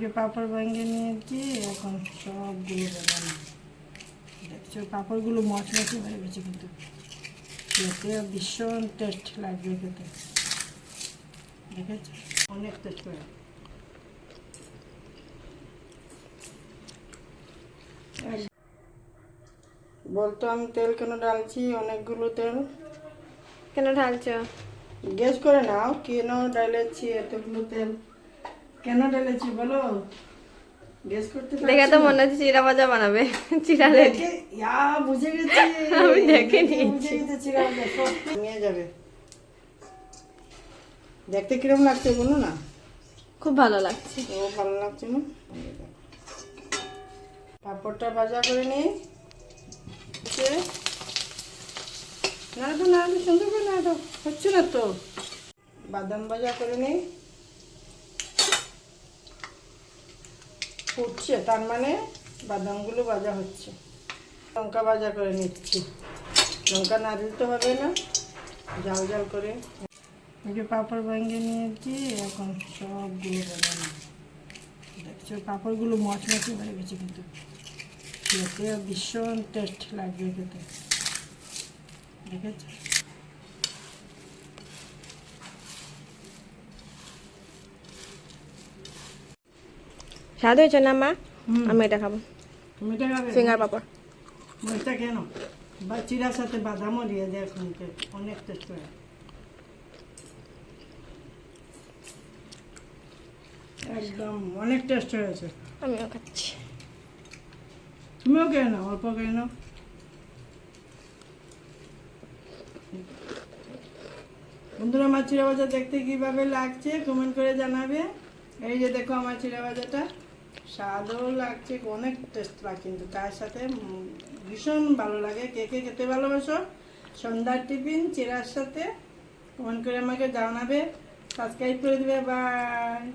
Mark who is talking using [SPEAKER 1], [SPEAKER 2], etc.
[SPEAKER 1] যে পাঁপড় ভেঙে নিয়েছি এখন সবগুলো বানানো দেখছ পাঁপড়গুলো মচমচে হয়ে গেছে কিন্তু। খেতে ভীষণ টেস্ট লাগবে খেতে। দেখেছ? অনেক টেস্ট করে। বলতো আমি তেল কেন ডালছি অনেকগুলো তেল।
[SPEAKER 2] কেন ঢালছো?
[SPEAKER 1] গ্যাস করে নাও কেন ডালেছি এতগুলো তেল? কেন ডালেছি বলো? গেস করতে
[SPEAKER 2] দেখে তো মনে হচ্ছে চিরা ভাজা বানাবে। চিরা
[SPEAKER 1] দেখে, ইয়া, বুঝে গেছি।
[SPEAKER 2] আমি দেখে
[SPEAKER 1] দেখে
[SPEAKER 2] নিয়েছি।
[SPEAKER 1] বুঝে গেছি চিরা নিয়ে যাবে। দেখতে কিরম লাগছে বলো না?
[SPEAKER 2] খুব ভালো লাগছে।
[SPEAKER 1] ও ভালো লাগছে না? পাঁপড়টা ভাজা করে নিই। হচ্ছে না তো না তো সুন্দর করে না তো হচ্ছে না তো? বাদাম ভাজা করে নিই। ফুটছে, তার মানে বাদামগুলো ভাজা হচ্ছে। লঙ্কা ভাজা করে নিচ্ছি। লঙ্কা না দিতে হবে না, জাল জাল করে। এই যে পাঁপড় ভেঙে নিয়েছি, এখন সবগুলো বানানো দেখছ, পাঁপড়গুলো মচমচে হয়ে গেছে কিন্তু। ভীষণ টেস্ট লাগবে খেতে। দেখেছ?
[SPEAKER 2] স্বাদ হয়েছে না মা? আমি এটা খাব। ফিঙ্গার পাপড়।
[SPEAKER 1] মরিচটা কেন চিরার সাথে বাদামও দিয়ে দেয় এখন অনেক টেস্ট হয়। একদম অনেক টেস্ট হয়েছে।
[SPEAKER 2] আমিও খাচ্ছি।
[SPEAKER 1] তুমিও খেয়ে নাও অল্প খেয়ে নাও। বন্ধুরা আমার চিরা ভাজা দেখতে কীভাবে লাগছে কমেন্ট করে জানাবে। এই যে দেখো আমার চিরা ভাজাটা স্বাদও লাগছে, অনেক টেস্ট লাগে কিন্তু। তার সাথে ভীষণ ভালো লাগে। কে কে খেতে ভালোবাসো? সন্ধ্যার টিফিন, চিরার সাথে। ফোন করে আমাকে জানাবে, সাবস্ক্রাইব করে দেবে। বাই।